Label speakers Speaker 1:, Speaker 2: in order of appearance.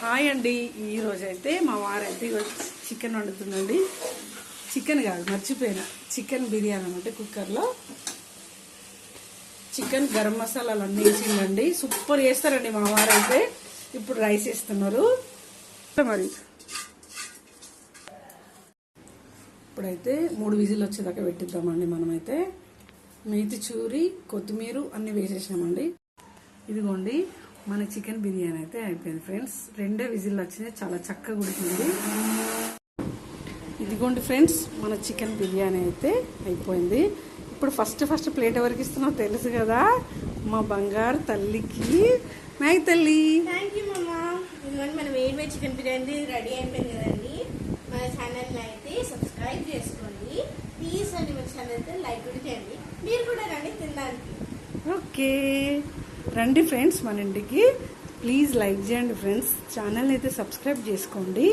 Speaker 1: Hi అండి. ఈరోజు అయితే మా వారైతే చికెన్ వండుతుందండి. చికెన్ కాదు మర్చిపోయిన. చికెన్ బిర్యానీ అనమాట కుక్కర్లో. చికెన్ గరం మసాలాలు అన్నీ వేసిందండి. సూపర్ చేస్తారండి మా వారైతే. ఇప్పుడు రైస్ వేస్తున్నారు. మరి. ఇప్పుడైతే మూడు విజిల్ వచ్చేదాకా పెట్టిద్దామండి మనమైతే. మేతి చూరి కొత్తిమీర అన్నీ వేసేసామండి ఇదిగోండి. మన చికెన్ బిర్యానీ అయితే అయిపోయింది ఫ్రెండ్స్. రెండే విజిల్ వచ్చినాయి. చాలా చక్కగా ఉడికింది. ఇదిగోండి ఫ్రెండ్స్ మన చికెన్ బిర్యానీ అయితే అయిపోయింది. ఇప్పుడు ఫస్ట్ ఫస్ట్ ప్లేట్ ఎవరికి ఇస్తున్నావు తెలుసు కదా? మా బంగారు తల్లికి. మ్యాగ్ తల్లి.
Speaker 2: మన వేడి వేడి చికెన్ బిర్యానీ రెడీ అయిపోయింది కదండి. మన ఛానల్ని అయితే సబ్స్క్రైబ్ చేసుకోండి. ప్లీజ్ అండి మన ఛానల్ అయితే లైక్ కూడా చేయండి. మీరు కూడా రండి తినడానికి.
Speaker 1: ఓకే. రండి ఫ్రెండ్స్ మన ఇంటికి ప్లీజ్ లైక్ చేయండి ఫ్రెండ్స్. ఛానల్ అయితే సబ్స్క్రైబ్ చేసుకోండి.